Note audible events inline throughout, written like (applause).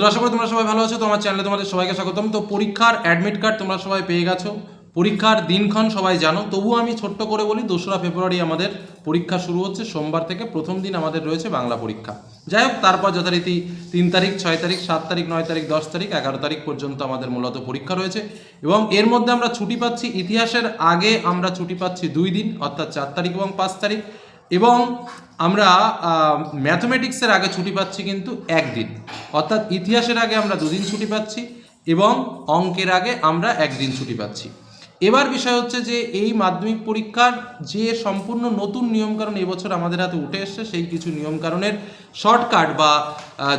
তো আশা করি তোমরা সবাই ভালো আছো তোমার চ্যানেলে তোমাদের সবাইকে স্বাগতম। তো পরীক্ষার অ্যাডমিট কার্ড তোমরা সবাই পেয়ে গেছো। পরীক্ষার দিনক্ষণ সবাই জানো, তবুও আমি ছোট্ট করে বলি, দোসরা ফেব্রুয়ারি আমাদের পরীক্ষা শুরু হচ্ছে, সোমবার থেকে প্রথম দিন আমাদের রয়েছে বাংলা পরীক্ষা। যাই হোক, তারপর যথারীতি তিন তারিখ, ছয় তারিখ, সাত তারিখ, নয় তারিখ, দশ তারিখ, এগারো তারিখ পর্যন্ত আমাদের মূলত পরীক্ষা রয়েছে। এবং এর মধ্যে আমরা ছুটি পাচ্ছি, ইতিহাসের আগে আমরা ছুটি পাচ্ছি দুই দিন, অর্থাৎ চার তারিখ এবং পাঁচ তারিখ। এবং আমরা ম্যাথমেটিক্সের আগে ছুটি পাচ্ছি কিন্তু একদিন। অর্থাৎ ইতিহাসের আগে আমরা দুদিন ছুটি পাচ্ছি এবং অঙ্কের আগে আমরা একদিন ছুটি পাচ্ছি। এবার বিষয় হচ্ছে যে এই মাধ্যমিক পরীক্ষার যে সম্পূর্ণ নতুন নিয়মকানুন এবছর আমাদের হাতে উঠে এসছে, সেই কিছু নিয়মকানুনের শর্টকাট বা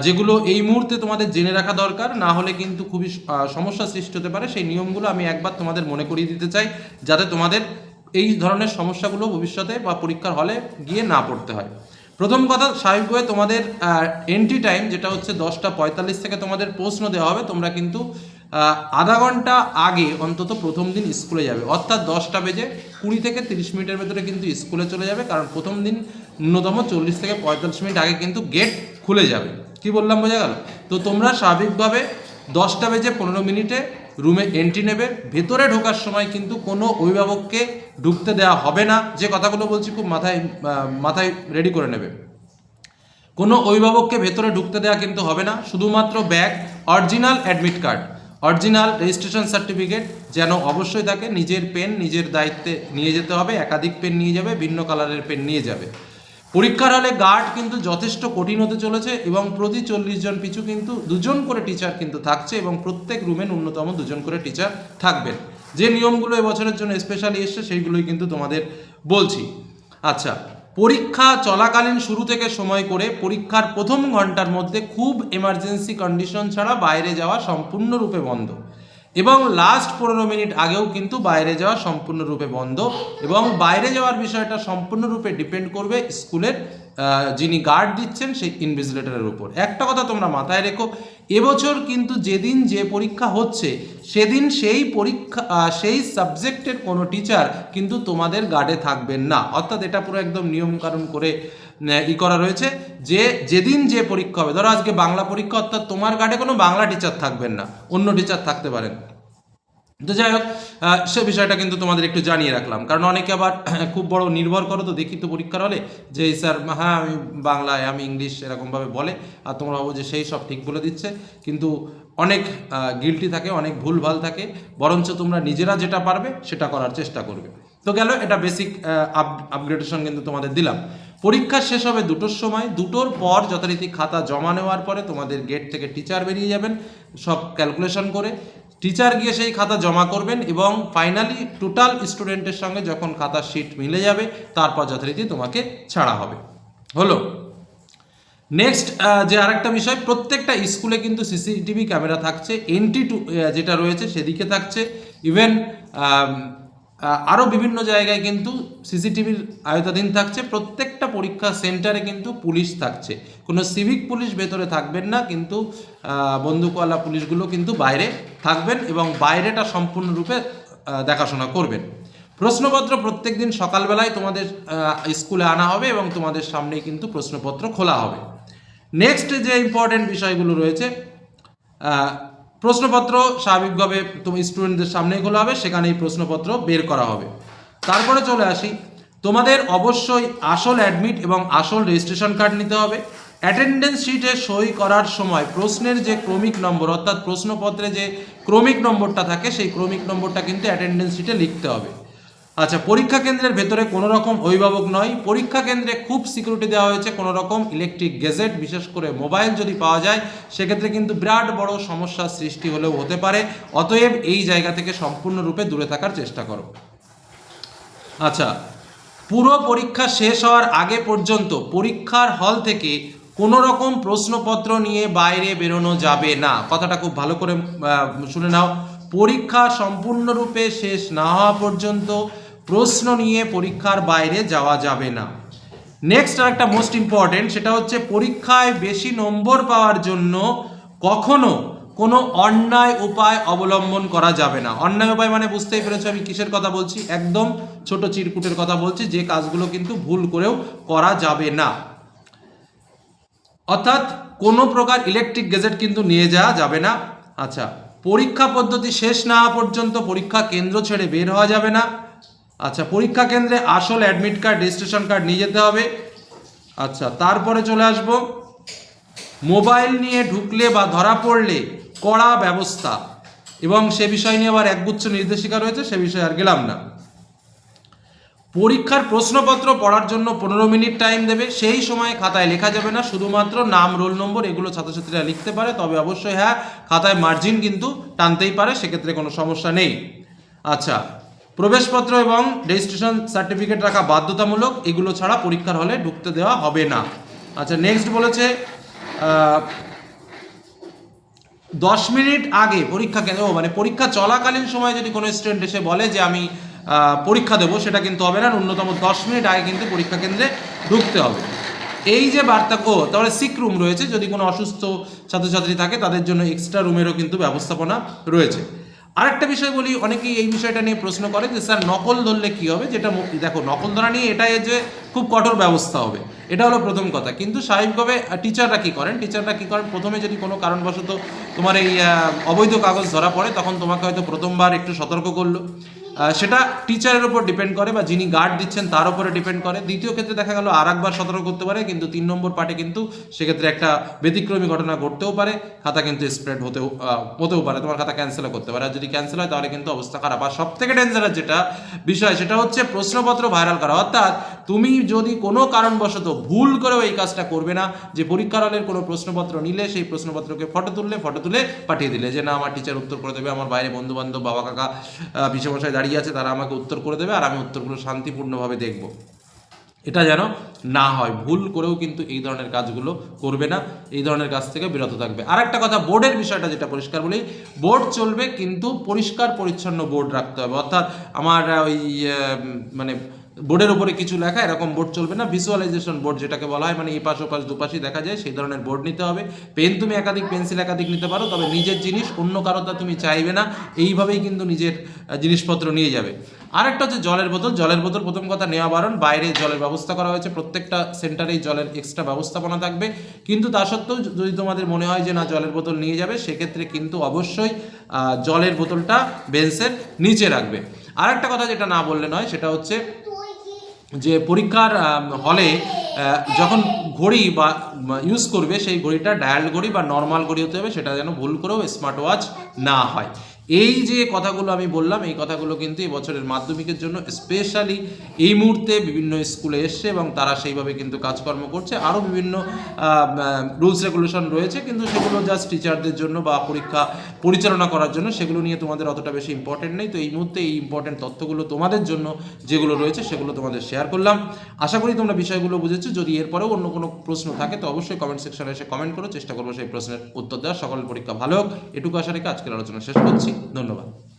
যেগুলো এই মুহূর্তে তোমাদের জেনে রাখা দরকার, না হলে কিন্তু খুবই সমস্যা সৃষ্টি হতে পারে। সেই নিয়মগুলো আমি একবার তোমাদের মনে করিয়ে দিতে চাই, যাতে তোমাদের এই ধরনের সমস্যাগুলো ভবিষ্যতে বা পরীক্ষার হলে গিয়ে না পড়তে হয়। প্রথম কথা স্বাভাবিকভাবে তোমাদের এন্ট্রি টাইম যেটা হচ্ছে দশটা পঁয়তাল্লিশ থেকে তোমাদের প্রশ্ন দেওয়া হবে, তোমরা কিন্তু আধা ঘণ্টা আগে অন্তত প্রথম দিন স্কুলে যাবে। অর্থাৎ দশটা বেজে কুড়ি থেকে তিরিশ মিনিটের ভেতরে কিন্তু স্কুলে চলে যাবে, কারণ প্রথম দিন ন্যূনতম চল্লিশ থেকে পঁয়তাল্লিশ মিনিট আগে কিন্তু গেট খুলে যাবে। কি বললাম, বোঝা গেল? তো তোমরা স্বাভাবিকভাবে দশটা বেজে পনেরো মিনিটে রুমে এন্ট্রি নেবে। ভেতরে ঢোকার সময় কিন্তু কোনো অভিভাবককে ঢুকতে দেওয়া হবে না। যে কথাগুলো বলছি খুব মাথায় মাথায় রেডি করে নেবে। কোনো অভিভাবককে ভেতরে ঢুকতে দেওয়া কিন্তু হবে না। শুধুমাত্র bag original admit card original registration certificate যেন অবশ্যই থাকে। নিজের পেন নিজের দায়িত্বে নিয়ে যেতে হবে। একাধিক পেন নিয়ে যাবে, ভিন্ন কালারের পেন নিয়ে যাবে। পরীক্ষার হলে গার্ড কিন্তু যথেষ্ট কঠিন হতে চলেছে এবং প্রতি চল্লিশ জন পিছু কিন্তু দুজন করে টিচার কিন্তু থাকছে এবং প্রত্যেক রুমে ন্যূনতম দুজন করে টিচার থাকবেন। যে নিয়মগুলো এবছরের জন্য স্পেশালি এসছে, সেইগুলোই কিন্তু তোমাদের বলছি। আচ্ছা পরীক্ষা চলাকালীন শুরু থেকে সময় করে পরীক্ষার প্রথম ঘণ্টার মধ্যে খুব এমার্জেন্সি কন্ডিশন ছাড়া বাইরে যাওয়া সম্পূর্ণরূপে বন্ধ। এবং লাস্ট পনেরো মিনিট আগেও কিন্তু বাইরে যাওয়া সম্পূর্ণরূপে বন্ধ এবং বাইরে যাওয়ার বিষয়টা সম্পূর্ণরূপে ডিপেন্ড করবে স্কুলের যিনি গার্ড দিচ্ছেন সেই ইনভিজিলেটরের উপর। একটা কথা তোমরা মাথায় রেখো, এবছর কিন্তু যেদিন যে পরীক্ষা হচ্ছে, সেদিন সেই পরীক্ষা সেই সাবজেক্টের কোনো টিচার কিন্তু তোমাদের গার্ডে থাকবেন না। অর্থাৎ এটা পুরো একদম নিয়মকানুন করে ই করা রয়েছে। যে যেদিন যে পরীক্ষা হবে, ধরো আজকে বাংলা পরীক্ষা, অর্থাৎ তোমার গার্ডে কোনো বাংলা টিচার থাকবেন না, অন্য টিচার থাকতে পারেন। তো যাই হোক সে বিষয়টা কিন্তু তোমাদের একটু জানিয়ে রাখলাম। কারণ অনেকে আবার (clears throat) খুব বড় নির্ভর করো তো, দেখি তো পরীক্ষার হলে যে স্যার হ্যাঁ আমি বাংলায়, আমি ইংলিশ এরকমভাবে বলে, আর তোমরা ভাবো যে, সেই সব ঠিক বলে দিচ্ছে। কিন্তু অনেক গিলটি থাকে, অনেক ভুল ভালো থাকে, বরঞ্চ তোমরা নিজেরা যেটা পারবে, সেটা করার চেষ্টা করবে। তো গেল, এটা বেসিক আপ আপগ্রেডেশন কিন্তু তোমাদের দিলাম। পরীক্ষা শেষ হবে দুটোর সময়। দুটোর পর যথারীতি খাতা জমা নেওয়ার পরে তোমাদের গেট থেকে টিচার বেরিয়ে যাবেন, সব ক্যালকুলেশন করে। টিচার গিয়ে সেই খাতা জমা করবেন এবং ফাইনালি টোটাল স্টুডেন্টের সঙ্গে যখন খাতার শিট মিলে যাবে, তারপর যথারীতি তোমাকে ছাড়া হবে। হলো। নেক্সট যে আরেকটা বিষয়, প্রত্যেকটা স্কুলে কিন্তু সিসিটিভি ক্যামেরা থাকছে এনটি টু যেটা রয়েছে সেদিকে থাকছে। ইভেন আরও বিভিন্ন জায়গায় কিন্তু সিসিটিভির আয়তাধীন থাকছে। প্রত্যেকটা পরীক্ষা সেন্টারে কিন্তু পুলিশ থাকছে। কোনো সিভিক পুলিশ ভেতরে থাকবেন না, কিন্তু বন্দুকওয়ালা পুলিশগুলো কিন্তু বাইরে থাকবেন এবং বাইরেটা সম্পূর্ণরূপে দেখাশোনা করবেন। প্রশ্নপত্র প্রত্যেক দিন সকালবেলায় তোমাদের স্কুলে আনা হবে এবং তোমাদের সামনেই কিন্তু প্রশ্নপত্র খোলা হবে। নেক্সট যে ইম্পর্টেন্ট বিষয়গুলো রয়েছে প্রশ্নপত্র স্বাভাবিকভাবে তুমি স্টুডেন্টদের সামনে খোলা হবে সেখানে এই প্রশ্নপত্র বের করা হবে। তারপরে চলে আসি, তোমাদের অবশ্যই আসল অ্যাডমিট এবং আসল রেজিস্ট্রেশন কার্ড নিতে হবে। অ্যাটেন্ডেন্স শিটে সই করার সময় প্রশ্নের যে ক্রমিক নম্বর, অর্থাৎ প্রশ্নপত্রে যে ক্রমিক নম্বরটা থাকে, সেই ক্রমিক নম্বরটা কিন্তু অ্যাটেন্ডেন্স শিটে লিখতে হবে। আচ্ছা পরীক্ষা কেন্দ্রের ভেতরে কোনো রকম অভিভাবক নয়। পরীক্ষা কেন্দ্রে খুব সিকিউরিটি দেওয়া হয়েছে কোনো রকম ইলেকট্রিক গেজেট বিশেষ করে মোবাইল যদি পাওয়া যায়, সেক্ষেত্রে কিন্তু বিরাট বড় সমস্যার সৃষ্টি হলেও হতে পারে। অতএব এই জায়গা থেকে সম্পূর্ণরূপে দূরে থাকার চেষ্টা করো। আচ্ছা পুরো পরীক্ষা শেষ হওয়ার আগে পর্যন্ত পরীক্ষার হল থেকে কোনো রকম প্রশ্নপত্র নিয়ে বাইরে বেরোনো যাবে না। কথাটা খুব ভালো করে শুনে নাও। পরীক্ষা সম্পূর্ণরূপে শেষ না হওয়া পর্যন্ত প্রশ্ন নিয়ে পরীক্ষার বাইরে যাওয়া যাবে না। নেক্সট আর একটা মোস্ট ইম্পর্টেন্ট সেটা হচ্ছে পরীক্ষায় বেশি নম্বর পাওয়ার জন্য কখনো কোনো অন্যায় উপায় অবলম্বন করা যাবে না। অন্যায় উপায় মানে বুঝতেই পেরেছ আমি কিসের কথা বলছি? একদম ছোট চিরকুটের কথা বলছি, যে কাজগুলো কিন্তু ভুল করেও করা যাবে না। অর্থাৎ কোনো প্রকার ইলেকট্রিক গেজেট কিন্তু নিয়ে যাওয়া যাবে না। আচ্ছা পরীক্ষা পদ্ধতি শেষ না পর্যন্ত পরীক্ষা কেন্দ্র ছেড়ে বের হওয়া যাবে না। আচ্ছা পরীক্ষা কেন্দ্রে আসল অ্যাডমিট কার্ড রেজিস্ট্রেশন কার্ড নিয়ে যেতে হবে। আচ্ছা তারপরে চলে আসব। মোবাইল নিয়ে ঢুকলে বা ধরা পড়লে কড়া ব্যবস্থা। এবং সে বিষয় নিয়ে আবার একগুচ্ছ নির্দেশিকা রয়েছে, সে বিষয়ে আর গেলাম না। পরীক্ষার প্রশ্নপত্র পড়ার জন্য পনেরো মিনিট টাইম দেবে। সেই সময় খাতায় লেখা যাবে না, শুধুমাত্র নাম, রোল নম্বর এগুলো ছাত্রছাত্রীরা লিখতে পারে। তবে অবশ্যই হ্যাঁ খাতায় মার্জিন কিন্তু টানতেই পারে, সেক্ষেত্রে কোনো সমস্যা নেই। আচ্ছা প্রবেশপত্র এবং রেজিস্ট্রেশন সার্টিফিকেট রাখা বাধ্যতামূলক, এগুলো ছাড়া পরীক্ষার হলে ঢুকতে দেওয়া হবে না। আচ্ছা নেক্সট বলেছে দশ মিনিট আগে পরীক্ষা ও মানে পরীক্ষা চলাকালীন সময় যদি কোনো স্টুডেন্ট এসে বলে যে আমি পরীক্ষা দেবো, সেটা কিন্তু হবে না ন্যূনতম দশ মিনিট আগে কিন্তু পরীক্ষা কেন্দ্রে ঢুকতে হবে। এই যে বার্তা ও তাহলে সিক রুম রয়েছে, যদি কোনো অসুস্থ ছাত্রছাত্রী থাকে, তাদের জন্য এক্সট্রা রুমেরও কিন্তু ব্যবস্থাপনা রয়েছে। আরেকটা বিষয় বলি, অনেকেই এই বিষয়টা নিয়ে প্রশ্ন করে যে, স্যার, নকল ধরলে কি হবে? যেটা দেখো, নকল ধরা নিয়ে এটাই যে খুব কঠোর ব্যবস্থা হবে, এটা হলো প্রথম কথা। কিন্তু স্বাভাবিকভাবে টিচাররা কী করেন? টিচাররা কী করেন? প্রথমে যদি কোনো কারণবশত তোমার এই অবৈধ কাগজ ধরা পড়ে, তখন তোমাকে হয়তো প্রথমবার একটু সতর্ক করল। সেটা টিচারের উপর ডিপেন্ড করে বা যিনি গার্ড দিচ্ছেন তার উপরে ডিপেন্ড করে। দ্বিতীয় ক্ষেত্রে দেখা গেল, আর একবার সতর্ক করতে পারে, কিন্তু তিন নম্বর পার্টে কিন্তু সেক্ষেত্রে একটা ব্যতিক্রমী ঘটনা ঘটতেও পারে, খাতা কিন্তু স্প্রেড হতেও হতেও পারে, তোমার খাতা ক্যান্সেলও করতে পারে। আর যদি ক্যান্সেল হয়, তাহলে কিন্তু অবস্থা খারাপ। আর সব থেকে ডেঞ্জারাস যেটা বিষয়, সেটা হচ্ছে প্রশ্নপত্র ভাইরাল করা। অর্থাৎ তুমি যদি কোনো কারণবশত ভুল করেও এই কাজটা করবে না, যে পরীক্ষার হলের কোনো প্রশ্নপত্র নিলে, সেই প্রশ্নপত্রকে ফটো তুললে ফটো তুলে পাঠিয়ে দিলে যে, না, আমার টিচার উত্তর করে দেবে, আমার বাইরে বন্ধু বান্ধব বাবা কাকা পিছিয়ে দাঁড়িয়ে আছে, তারা আমাকে উত্তর করে দেবে আর আমি উত্তরগুলো শান্তিপূর্ণভাবে দেখব। এটা যেন না হয়, ভুল করেও কিন্তু এই ধরনের কাজগুলো করবে না, এই ধরনের কাজ থেকে বিরত থাকবে। আর একটা কথা, বোর্ডের বিষয়টা যেটা পরিষ্কার বলি, বোর্ড চলবে কিন্তু পরিষ্কার পরিচ্ছন্ন বোর্ড রাখতে হবে। অর্থাৎ আমার ওই মানে বোর্ডের উপরে কিছু লেখা, এরকম বোর্ড চলবে না। ভিজুয়ালাইজেশন বোর্ড যেটাকে বলা হয় মানে এই পাশ ওপাশ দুপাশই দেখা যায়, সেই ধরনের বোর্ড নিতে হবে। পেন তুমি একাধিক, পেন্সিল একাধিক নিতে পারো, তবে নিজের জিনিস, অন্য কারও তা তুমি চাইবে না, এইভাবেই কিন্তু নিজের জিনিসপত্র নিয়ে যাবে। আরেকটা হচ্ছে জলের বোতল। জলের বোতল প্রথম কথা নেওয়া বারণ, বাইরে জলের ব্যবস্থা করা হয়েছে, প্রত্যেকটা সেন্টারেই জলের এক্সট্রা ব্যবস্থাপনা থাকবে। কিন্তু তা সত্ত্বেও যদি তোমাদের মনে হয় যে না, জলের বোতল নিয়ে যাবে, সেক্ষেত্রে কিন্তু অবশ্যই জলের বোতলটা বেঞ্চের নিচে রাখবে। আরেকটা কথা যেটা না বললে নয়, সেটা হচ্ছে যে পরীক্ষার হলে যখন ঘড়ি বা ইউজ করবে, সেই ঘড়িটা ডায়াল ঘড়ি বা নর্মাল ঘড়ি হতে হবে, সেটা যেন ভুল করেও স্মার্ট ওয়াচ না হয়। এই যে কথাগুলো আমি বললাম, এই কথাগুলো কিন্তু এই বছরের মাধ্যমিকের জন্য স্পেশালি এই মুহূর্তে বিভিন্ন স্কুলে এসছে এবং তারা সেইভাবে কিন্তু কাজকর্ম করছে। আরও বিভিন্ন রুলস রেগুলেশন রয়েছে, কিন্তু সেগুলো জাস্ট টিচারদের জন্য বা পরীক্ষা পরিচালনা করার জন্য সেগুলো নিয়ে তোমাদের অতটা বেশি ইম্পর্টেন্ট নেই। তো এই মুহূর্তে এই ইম্পর্টেন্ট তথ্যগুলো তোমাদের জন্য যেগুলো রয়েছে সেগুলো তোমাদের শেয়ার করলাম। আশা করি তোমরা বিষয়গুলো বুঝেছ। যদি এরপরেও অন্য কোনো প্রশ্ন থাকে, তো অবশ্যই কমেন্ট সেকশনে এসে কমেন্ট করো। চেষ্টা করব সেই প্রশ্নের উত্তর দেওয়ার। সকলের পরীক্ষা ভালো হোক। এটুকু আশা রেখে আজকের আলোচনা শেষ করছি। ধন্যবাদ।